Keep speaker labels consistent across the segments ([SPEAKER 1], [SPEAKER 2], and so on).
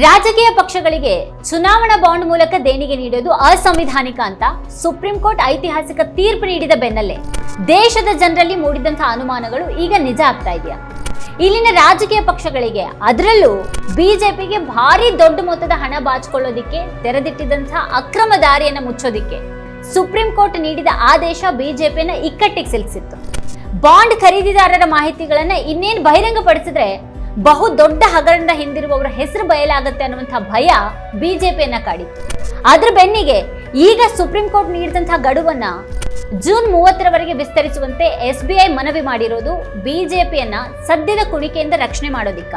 [SPEAKER 1] ರಾಜಕೀಯ ಪಕ್ಷಗಳಿಗೆ ಚುನಾವಣಾ ಬಾಂಡ್ ಮೂಲಕ ದೇಣಿಗೆ ನೀಡೋದು ಅಸಂವಿಧಾನಿಕ ಅಂತ ಸುಪ್ರೀಂ ಕೋರ್ಟ್ ಐತಿಹಾಸಿಕ ತೀರ್ಪು ನೀಡಿದ ಬೆನ್ನಲ್ಲೇ ದೇಶದ ಜನರಲ್ಲಿ ಮೂಡಿದಂತಹ ಅನುಮಾನಗಳು ಈಗ ನಿಜ ಆಗ್ತಾ ಇದೆಯಾ? ಇಲ್ಲಿನ ರಾಜಕೀಯ ಪಕ್ಷಗಳಿಗೆ ಅದರಲ್ಲೂ ಬಿಜೆಪಿಗೆ ಭಾರಿ ದೊಡ್ಡ ಮೊತ್ತದ ಹಣ ಬಾಚಿಕೊಳ್ಳೋದಿಕ್ಕೆ ತೆರೆದಿಟ್ಟಿದಂಥ ಅಕ್ರಮ ದಾರಿಯನ್ನ ಮುಚ್ಚೋದಿಕ್ಕೆ ಸುಪ್ರೀಂ ಕೋರ್ಟ್ ನೀಡಿದ ಆದೇಶ ಬಿಜೆಪಿಯನ್ನ ಇಕ್ಕಟ್ಟಿಗೆ ಸಿಲುಕಿಸಿತ್ತು. ಬಾಂಡ್ ಖರೀದಿದಾರರ ಮಾಹಿತಿಗಳನ್ನ ಇನ್ನೇನು ಬಹಿರಂಗಪಡಿಸಿದ್ರೆ ಬಹು ದೊಡ್ಡ ಹಗರಣ ಹಿಂದಿರುವವರ ಹೆಸರು ಬಯಲಾಗುತ್ತೆ ಅನ್ನುವಂತಹ ಭಯ ಬಿಜೆಪಿಯನ್ನ ಕಾಡಿತ್ತು. ಅದ್ರ ಬೆನ್ನಿಗೆ ಈಗ ಸುಪ್ರೀಂ ಕೋರ್ಟ್ ನೀಡಿದಂತಹ ಗಡುವನ್ನ ಜೂನ್ ಮೂವತ್ತರವರೆಗೆ ವಿಸ್ತರಿಸುವಂತೆ ಎಸ್ ಬಿ ಐ ಮನವಿ ಮಾಡಿರೋದು ಬಿಜೆಪಿಯನ್ನ ಸದ್ಯದ ಕುಣಿಕೆಯಿಂದ ರಕ್ಷಣೆ ಮಾಡೋದಿಕ್ಕ.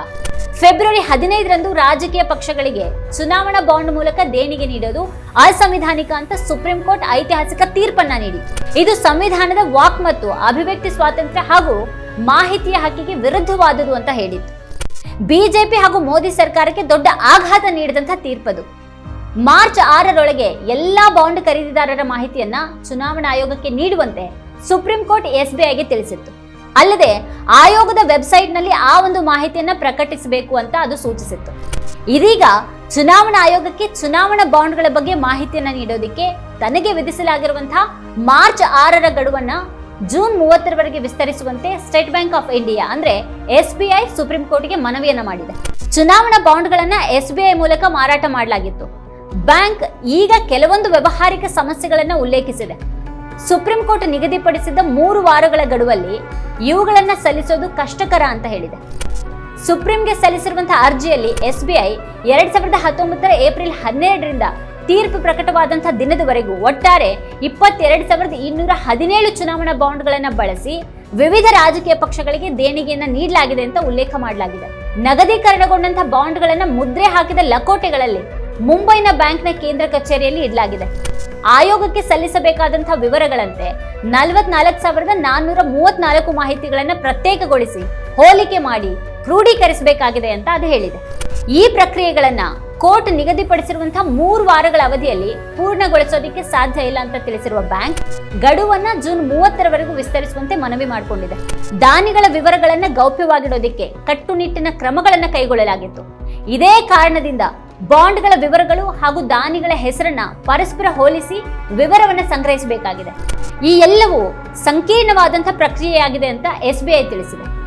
[SPEAKER 1] ಫೆಬ್ರವರಿ ಹದಿನೈದರಂದು ರಾಜಕೀಯ ಪಕ್ಷಗಳಿಗೆ ಚುನಾವಣಾ ಬಾಂಡ್ ಮೂಲಕ ದೇಣಿಗೆ ನೀಡೋದು ಅಸಂವಿಧಾನಿಕ ಅಂತ ಸುಪ್ರೀಂ ಕೋರ್ಟ್ ಐತಿಹಾಸಿಕ ತೀರ್ಪನ್ನ ನೀಡಿ. ಇದು ಸಂವಿಧಾನದ ವಾಕ್ ಮತ್ತು ಅಭಿವ್ಯಕ್ತಿ ಸ್ವಾತಂತ್ರ್ಯ ಹಾಗೂ ಮಾಹಿತಿಯ ಹಕ್ಕಿಗೆ ವಿರುದ್ಧವಾದುದು ಅಂತ ಹೇಳಿತ್ತು. ಬಿಜೆಪಿ ಹಾಗೂ ಮೋದಿ ಸರ್ಕಾರಕ್ಕೆ ದೊಡ್ಡ ಆಘಾತ ನೀಡಿದಂತಹ ತೀರ್ಪದು. ಮಾರ್ಚ್ ಆರರೊಳಗೆ ಎಲ್ಲಾ ಬಾಂಡ್ ಖರೀದಿದಾರರ ಮಾಹಿತಿಯನ್ನ ಚುನಾವಣಾ ಆಯೋಗಕ್ಕೆ ನೀಡುವಂತೆ ಸುಪ್ರೀಂ ಕೋರ್ಟ್ ಎಸ್ಬಿಐಗೆ ತಿಳಿಸಿತ್ತು. ಅಲ್ಲದೆ ಆಯೋಗದ ವೆಬ್ಸೈಟ್ನಲ್ಲಿ ಆ ಒಂದು ಮಾಹಿತಿಯನ್ನ ಪ್ರಕಟಿಸಬೇಕು ಅಂತ ಅದು ಸೂಚಿಸಿತ್ತು. ಇದೀಗ ಚುನಾವಣಾ ಆಯೋಗಕ್ಕೆ ಚುನಾವಣಾ ಬಾಂಡ್ಗಳ ಬಗ್ಗೆ ಮಾಹಿತಿಯನ್ನ ನೀಡೋದಕ್ಕೆ ತನಗೆ ವಿಧಿಸಲಾಗಿರುವಂತಹ ಮಾರ್ಚ್ ಆರರ ಗಡುವನ್ನ ಜೂನ್ ಮೂವತ್ತರವರೆಗೆ ವಿಸ್ತರಿಸುವಂತೆ ಸ್ಟೇಟ್ ಬ್ಯಾಂಕ್ ಆಫ್ ಇಂಡಿಯಾ, ಅಂದ್ರೆ ಎಸ್ಬಿಐ ಸುಪ್ರೀಂ ಕೋರ್ಟ್ಗೆ ಮನವಿಯನ್ನ ಮಾಡಿದೆ. ಚುನಾವಣಾ ಬಾಂಡ್ಗಳನ್ನ ಎಸ್ಬಿಐ ಮೂಲಕ ಮಾರಾಟ ಮಾಡಲಾಗಿತ್ತು. ಬ್ಯಾಂಕ್ ಈಗ ಕೆಲವೊಂದು ವ್ಯವಹಾರಿಕ ಸಮಸ್ಯೆಗಳನ್ನ ಉಲ್ಲೇಖಿಸಿದೆ. ಸುಪ್ರೀಂ ಕೋರ್ಟ್ ನಿಗದಿಪಡಿಸಿದ ಮೂರು ವಾರಗಳ ಗಡುವಲ್ಲಿ ಇವುಗಳನ್ನ ಸಲ್ಲಿಸೋದು ಕಷ್ಟಕರ ಅಂತ ಹೇಳಿದೆ. ಸುಪ್ರೀಂಗೆ ಸಲ್ಲಿಸಿರುವಂತಹ ಅರ್ಜಿಯಲ್ಲಿ ಎಸ್ಬಿಐ ಎರಡ್ ಸಾವಿರದ ಹತ್ತೊಂಬತ್ತರ ಏಪ್ರಿಲ್ ಹನ್ನೆರಡರಿಂದ ತೀರ್ಪು ಪ್ರಕಟವಾದಂತಹ ದಿನದವರೆಗೂ ಒಟ್ಟಾರೆ ಇಪ್ಪತ್ತೆರಡು ಸಾವಿರದ ಇನ್ನೂರ ಹದಿನೇಳು ಚುನಾವಣಾ ಬಾಂಡ್ಗಳನ್ನು ಬಳಸಿ ವಿವಿಧ ರಾಜಕೀಯ ಪಕ್ಷಗಳಿಗೆ ದೇಣಿಗೆಯನ್ನ ನೀಡಲಾಗಿದೆ ಅಂತ ಉಲ್ಲೇಖ ಮಾಡಲಾಗಿದೆ. ನಗದೀಕರಣಗೊಂಡಂತಹ ಬಾಂಡ್ಗಳನ್ನ ಮುದ್ರೆ ಹಾಕಿದ ಲಕೋಟೆಗಳಲ್ಲಿ ಮುಂಬೈನ ಬ್ಯಾಂಕ್ನ ಕೇಂದ್ರ ಕಚೇರಿಯಲ್ಲಿ ಇಡಲಾಗಿದೆ. ಆಯೋಗಕ್ಕೆ ಸಲ್ಲಿಸಬೇಕಾದಂತಹ ವಿವರಗಳಂತೆ ನಲವತ್ನಾಲ್ಕು ಸಾವಿರದ ನಾನ್ನೂರ ಮೂವತ್ನಾಲ್ಕು ಮಾಹಿತಿಗಳನ್ನು ಪ್ರತ್ಯೇಕಗೊಳಿಸಿ ಹೋಲಿಕೆ ಮಾಡಿ ಕ್ರೋಢೀಕರಿಸಬೇಕಾಗಿದೆ ಅಂತ ಅದು ಹೇಳಿದೆ. ಈ ಪ್ರಕ್ರಿಯೆಗಳನ್ನ ಕೋರ್ಟ್ ನಿಗದಿಪಡಿಸಿರುವಂತಹ ಮೂರು ವಾರಗಳ ಅವಧಿಯಲ್ಲಿ ಪೂರ್ಣಗೊಳಿಸೋದಕ್ಕೆ ಸಾಧ್ಯ ಇಲ್ಲ ಅಂತ ತಿಳಿಸಿರುವ ಬ್ಯಾಂಕ್, ಗಡುವನ್ನ ಜೂನ್ ಮೂವತ್ತರವರೆಗೂ ವಿಸ್ತರಿಸುವಂತೆ ಮನವಿ ಮಾಡಿಕೊಂಡಿದೆ. ದಾನಿಗಳ ವಿವರಗಳನ್ನ ಗೌಪ್ಯವಾಗಿಡೋದಕ್ಕೆ ಕಟ್ಟುನಿಟ್ಟಿನ ಕ್ರಮಗಳನ್ನ ಕೈಗೊಳ್ಳಲಾಗಿತ್ತು. ಇದೇ ಕಾರಣದಿಂದ ಬಾಂಡ್ಗಳ ವಿವರಗಳು ಹಾಗೂ ದಾನಿಗಳ ಹೆಸರನ್ನ ಪರಸ್ಪರ ಹೋಲಿಸಿ ವಿವರವನ್ನ ಸಂಗ್ರಹಿಸಬೇಕಾಗಿದೆ. ಈ ಎಲ್ಲವೂ ಸಂಕೀರ್ಣವಾದಂತಹ ಪ್ರಕ್ರಿಯೆಯಾಗಿದೆ ಅಂತ ಎಸ್ಬಿಐ ತಿಳಿಸಿದೆ.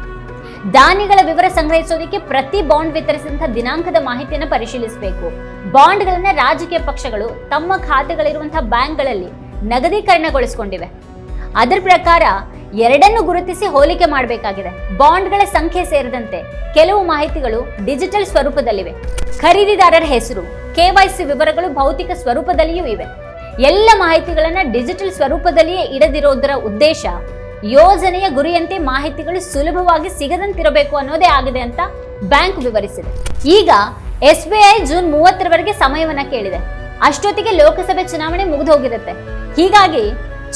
[SPEAKER 1] ದಾನಿಗಳ ವಿವರ ಸಂಗ್ರಹಿಸೋದಕ್ಕೆ ಪ್ರತಿ ಬಾಂಡ್ ವಿತರಿಸಿದಂತಹ ದಿನಾಂಕದ ಮಾಹಿತಿಯನ್ನು ಪರಿಶೀಲಿಸಬೇಕು. ಬಾಂಡ್ಗಳನ್ನ ರಾಜಕೀಯ ಪಕ್ಷಗಳು ತಮ್ಮ ಖಾತೆಗಳಿರುವಂತಹ ಬ್ಯಾಂಕ್ಗಳಲ್ಲಿ ನಗದೀಕರಣಗೊಳಿಸಿಕೊಂಡಿವೆ. ಅದರ ಪ್ರಕಾರ ಎರಡನ್ನು ಗುರುತಿಸಿ ಹೋಲಿಕೆ ಮಾಡಬೇಕಾಗಿದೆ. ಬಾಂಡ್ಗಳ ಸಂಖ್ಯೆ ಸೇರಿದಂತೆ ಕೆಲವು ಮಾಹಿತಿಗಳು ಡಿಜಿಟಲ್ ಸ್ವರೂಪದಲ್ಲಿವೆ. ಖರೀದಿದಾರರ ಹೆಸರು ಕೆವೈಸಿ ವಿವರಗಳು ಭೌತಿಕ ಸ್ವರೂಪದಲ್ಲಿಯೂ ಇವೆ. ಎಲ್ಲ ಮಾಹಿತಿಗಳನ್ನ ಡಿಜಿಟಲ್ ಸ್ವರೂಪದಲ್ಲಿಯೇ ಇಡದಿರೋದರ ಉದ್ದೇಶ ಯೋಜನೆಯ ಗುರಿಯಂತೆ ಮಾಹಿತಿಗಳು ಸುಲಭವಾಗಿ ಸಿಗದಂತಿರಬೇಕು ಅನ್ನೋದೇ ಆಗಿದೆ ಅಂತ ಬ್ಯಾಂಕ್ ವಿವರಿಸಿದೆ. ಈಗ ಎಸ್ಬಿಐ ಜೂನ್ ಮೂವತ್ತರವರೆಗೆ ಸಮಯವನ್ನ ಕೇಳಿದೆ. ಅಷ್ಟೊತ್ತಿಗೆ ಲೋಕಸಭೆ ಚುನಾವಣೆ ಮುಗಿದು ಹೋಗಿರುತ್ತೆ ಹೀಗಾಗಿ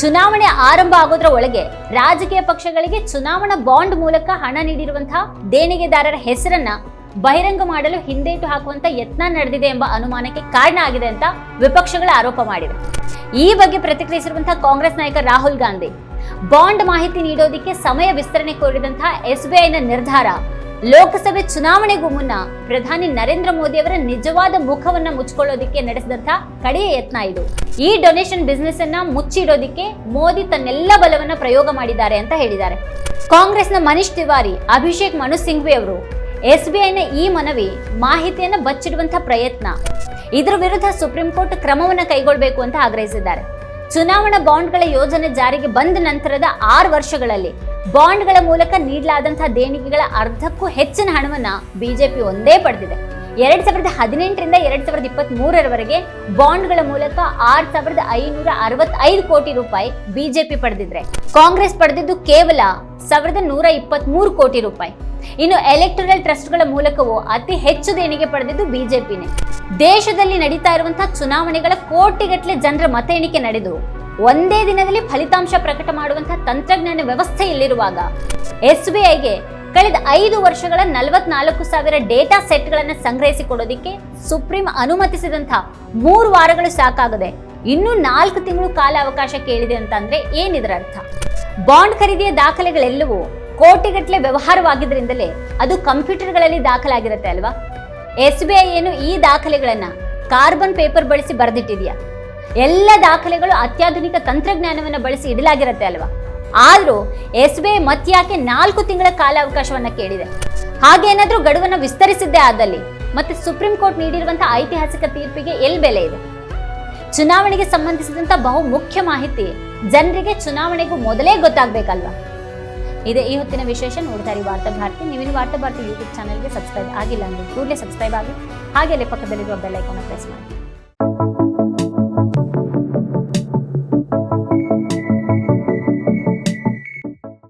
[SPEAKER 1] ಚುನಾವಣೆ ಆರಂಭ ಆಗೋದ್ರ ಒಳಗೆ ರಾಜಕೀಯ ಪಕ್ಷಗಳಿಗೆ ಚುನಾವಣಾ ಬಾಂಡ್ ಮೂಲಕ ಹಣ ನೀಡಿರುವಂತಹ ದೇಣಿಗೆದಾರರ ಹೆಸರನ್ನ ಬಹಿರಂಗ ಮಾಡಲು ಹಿಂದೇಟು ಹಾಕುವಂತ ಯತ್ನ ನಡೆದಿದೆ ಎಂಬ ಅನುಮಾನಕ್ಕೆ ಕಾರಣ ಆಗಿದೆ ಅಂತ ವಿಪಕ್ಷಗಳ ಆರೋಪ ಮಾಡಿವೆ. ಈ ಬಗ್ಗೆ ಪ್ರತಿಕ್ರಿಯಿಸಿರುವಂತಹ ಕಾಂಗ್ರೆಸ್ ನಾಯಕ ರಾಹುಲ್ ಗಾಂಧಿ ಬಾಂಡ್ ಮಾಹಿತಿ ನೀಡೋದಕ್ಕೆ ಸಮಯ ವಿಸ್ತರಣೆ ಕೋರಿದಂತಹ ಎಸ್ಬಿಐನ ನಿರ್ಧಾರ. ಲೋಕಸಭೆ ಚುನಾವಣೆಗೂ ಮುನ್ನ ಪ್ರಧಾನಿ ನರೇಂದ್ರ ಮೋದಿ ಅವರ ನಿಜವಾದ ಮುಖವನ್ನ ಮುಚ್ಚಿಕೊಳ್ಳೋದಿಕ್ಕೆ ನಡೆಸಿದಂತಹ ಕಡೆಯ ಯತ್ನ ಇದು. ಈ ಡೊನೇಷನ್ ಬಿಸ್ನೆಸ್ ಅನ್ನ ಮುಚ್ಚಿಡೋದಿಕ್ಕೆ ಮೋದಿ ತನ್ನೆಲ್ಲ ಬಲವನ್ನ ಪ್ರಯೋಗ ಮಾಡಿದ್ದಾರೆ ಅಂತ ಹೇಳಿದ್ದಾರೆ. ಕಾಂಗ್ರೆಸ್ನ ಮನೀಶ್ ತಿವಾರಿ, ಅಭಿಷೇಕ್ ಮನು ಸಿಂಘ್ವಿ ಅವರು ಎಸ್ಬಿಐನ ಈ ಮನವಿ ಮಾಹಿತಿಯನ್ನು ಬಚ್ಚಿಡುವಂತಹ ಪ್ರಯತ್ನ. ಇದರ ವಿರುದ್ಧ ಸುಪ್ರೀಂ ಕೋರ್ಟ್ ಕ್ರಮವನ್ನು ಕೈಗೊಳ್ಳಬೇಕು ಅಂತ ಆಗ್ರಹಿಸಿದ್ದಾರೆ. ಚುನಾವಣಾ ಬಾಂಡ್ಗಳ ಯೋಜನೆ ಜಾರಿಗೆ ಬಂದ ನಂತರದ ಆರು ವರ್ಷಗಳಲ್ಲಿ ಬಾಂಡ್ಗಳ ಮೂಲಕ ನೀಡಲಾದಂತಹ ದೇಣಿಗೆಗಳ ಅರ್ಧಕ್ಕೂ ಹೆಚ್ಚಿನ ಹಣವನ್ನ ಬಿಜೆಪಿ ಒಂದೇ ಪಡೆದಿದೆ. ಎರಡ್ ಸಾವಿರದ ಹದಿನೆಂಟರಿಂದ ಎರಡ್ ಸಾವಿರದ ಇಪ್ಪತ್ತ್ ಮೂರರವರೆಗೆ ಬಾಂಡ್ಗಳ ಮೂಲಕ ಆರ್ ಸಾವಿರದ ಐನೂರ ಅರವತ್ತೈದು ಕೋಟಿ ರೂಪಾಯಿ ಬಿಜೆಪಿ ಪಡೆದಿದ್ರೆ. ಕಾಂಗ್ರೆಸ್ ಪಡೆದಿದ್ದು ಕೇವಲ ಸಾವಿರದ ನೂರ ಇಪ್ಪತ್ತ್ ಮೂರು ಕೋಟಿ ರೂಪಾಯಿ. ಇನ್ನು ಎಲೆಕ್ಟರಲ್ ಟ್ರಸ್ಟ್ಗಳ ಮೂಲಕವೂ ಅತಿ ಹೆಚ್ಚು ದೇಣಿಗೆ ಪಡೆದಿದ್ದು ಬಿಜೆಪಿನೇ. ದೇಶದಲ್ಲಿ ನಡೀತಾ ಇರುವಂತಹ ಚುನಾವಣೆಗಳ ಕೋಟಿಗಟ್ಟಲೆ ಜನರ ಮತ ಎಣಿಕೆ ನಡೆದು, ಒಂದೇ ದಿನದಲ್ಲಿ ಫಲಿತಾಂಶ ಪ್ರಕಟ ಮಾಡುವಂತಹ ತಂತ್ರಜ್ಞಾನ ವ್ಯವಸ್ಥೆ ಇಲ್ಲಿರುವಾಗ ಎಸ್ಬಿಐಗೆ ಕಳೆದ ಐದು ವರ್ಷಗಳ ನಲವತ್ನಾಲ್ಕು ಸಾವಿರ ಡೇಟಾ ಸೆಟ್ಗಳನ್ನು ಸಂಗ್ರಹಿಸಿಕೊಡೋದಿಕ್ಕೆ ಸುಪ್ರೀಂ ಅನುಮತಿಸಿದಂಥ ಮೂರು ವಾರಗಳು ಸಾಕಾಗದೆ ಇನ್ನೂ ನಾಲ್ಕು ತಿಂಗಳು ಕಾಲ ಅವಕಾಶ ಕೇಳಿದೆ ಅಂತಂದ್ರೆ ಏನಿದರ ಅರ್ಥ? ಬಾಂಡ್ ಖರೀದಿಯ ದಾಖಲೆಗಳೆಲ್ಲವೂ ಕೋಟಿಗಟ್ಟಲೆ ವ್ಯವಹಾರವಾಗಿದ್ದರಿಂದಲೇ ಅದು ಕಂಪ್ಯೂಟರ್ಗಳಲ್ಲಿ ದಾಖಲಾಗಿರುತ್ತೆ ಅಲ್ವಾ? ಎಸ್ ಬಿ ಐ ಏನು ಈ ದಾಖಲೆಗಳನ್ನ ಕಾರ್ಬನ್ ಪೇಪರ್ ಬಳಸಿ ಬರೆದಿಟ್ಟಿದೆಯಾ? ಎಲ್ಲ ದಾಖಲೆಗಳು ಅತ್ಯಾಧುನಿಕ ತಂತ್ರಜ್ಞಾನವನ್ನು ಬಳಸಿ ಇಡಲಾಗಿರುತ್ತೆ ಅಲ್ವಾ? ಆದ್ರೂ ಎಸ್ ಬಿ ಐ ಮತ್ಯಾಕೆ ನಾಲ್ಕು ತಿಂಗಳ ಕಾಲಾವಕಾಶವನ್ನ ಕೇಳಿದೆ? ಹಾಗೇನಾದರೂ ಗಡುವನ್ನು ವಿಸ್ತರಿಸಿದ್ದೇ ಆದಲ್ಲಿ ಮತ್ತೆ ಸುಪ್ರೀಂ ಕೋರ್ಟ್ ನೀಡಿರುವಂತಹ ಐತಿಹಾಸಿಕ ತೀರ್ಪಿಗೆ ಎಲ್ಲಿ ಬೆಲೆ ಇದೆ? ಚುನಾವಣೆಗೆ ಸಂಬಂಧಿಸಿದಂಥ ಬಹು ಮುಖ್ಯ ಮಾಹಿತಿ ಜನರಿಗೆ ಚುನಾವಣೆಗೂ ಮೊದಲೇ ಗೊತ್ತಾಗ್ಬೇಕಲ್ವಾ? ಇದೇ ಈ ಹೊತ್ತಿನ ವಿಶೇಷ ನೋಡ್ತಾ ಇರಿ ವಾರ್ತಾ ಭಾರತಿ. ನೀವಿನ ವಾರ್ತಾ ಭಾರತಿ ಯೂಟ್ಯೂಬ್ ಚಾನಲ್ಗೆ ಸಬ್ಸ್ಕ್ರೈಬ್ ಆಗಿಲ್ಲ ಅಂದರೆ ಕೂಡಲೇ ಸಬ್ಸ್ಕ್ರೈಬ್ ಆಗಿ ಹಾಗೆ ಪಕ್ಕದಲ್ಲಿರುವ ಬೆಲ್ ಐಕಾನ್ ಪ್ರೆಸ್ ಮಾಡಿ.